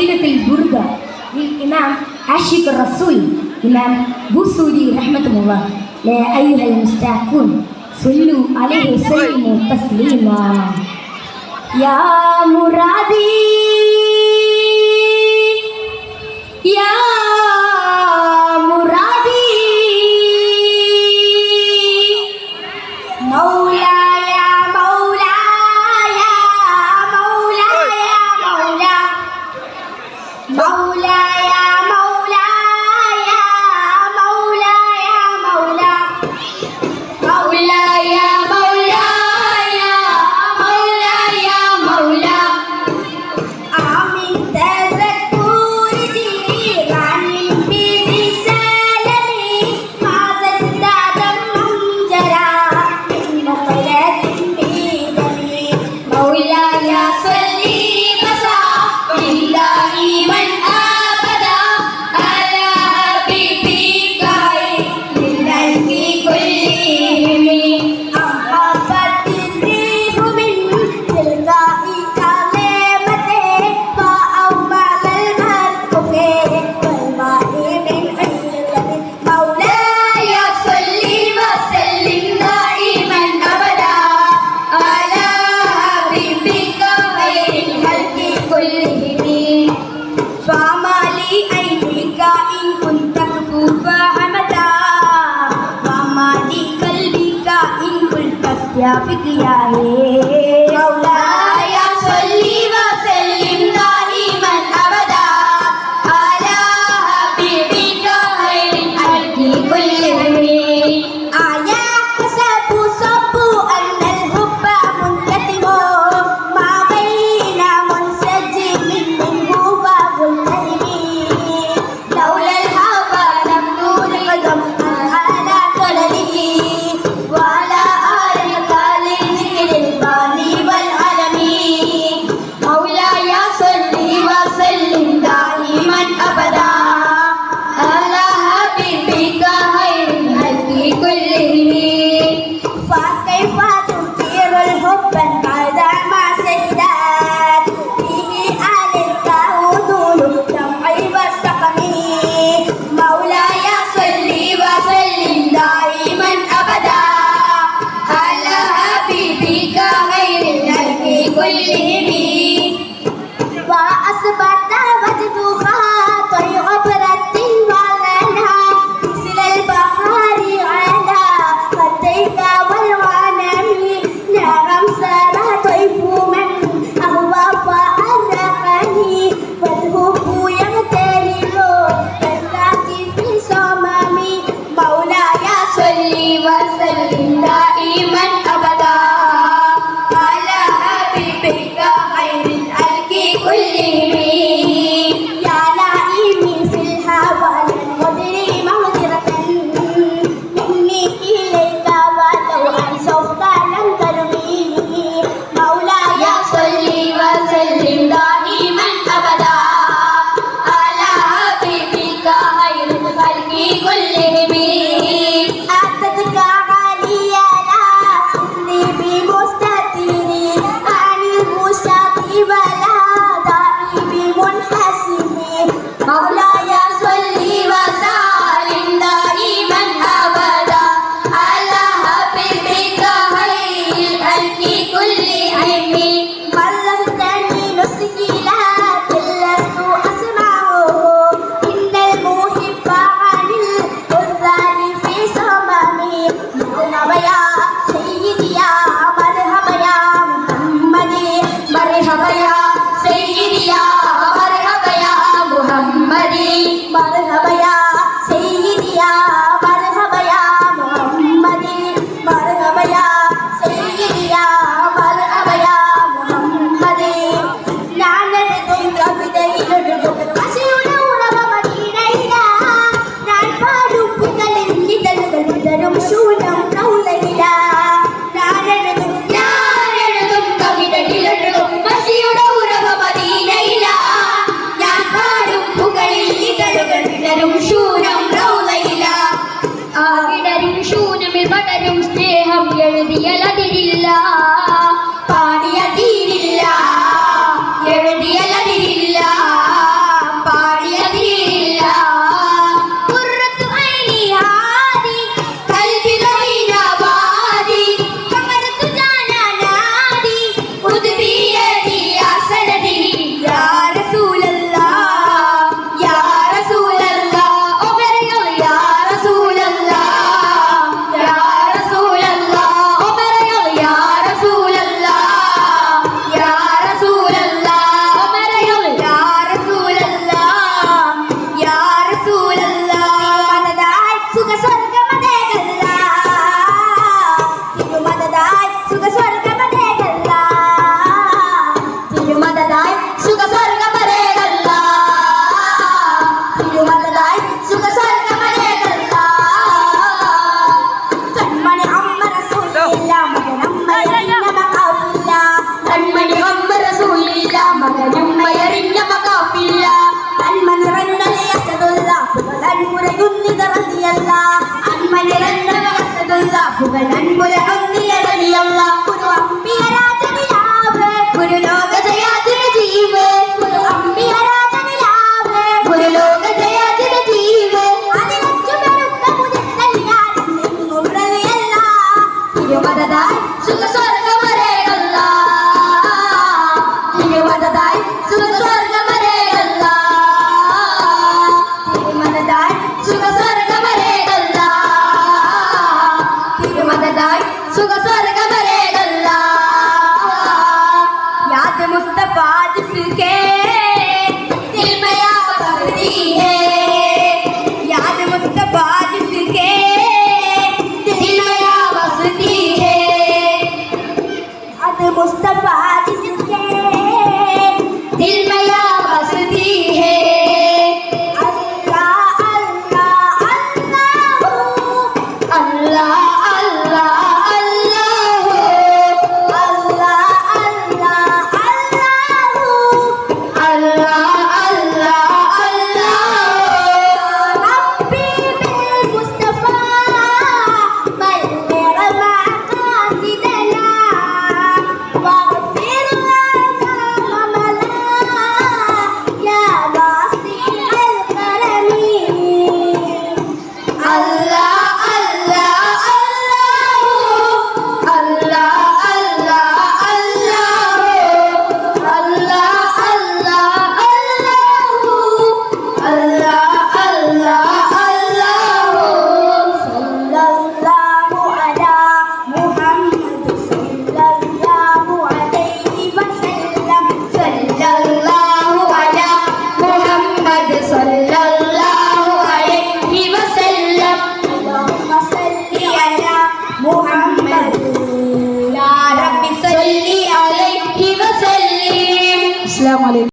സഫീനത്തിൽ ദുർദ ഇമാം ആഷിഖ് റസൂൽ ഇമാം ബുസൂരി റഹ്മത്തുമുള്ള أيها المستاقون صلوا عليه وسلموا تسليما يا مراد فما لعينك إن كنت كفوف حمدا وما لقلبك إن Paula தேகம் எழுதியலதில்லா അൻപുല ante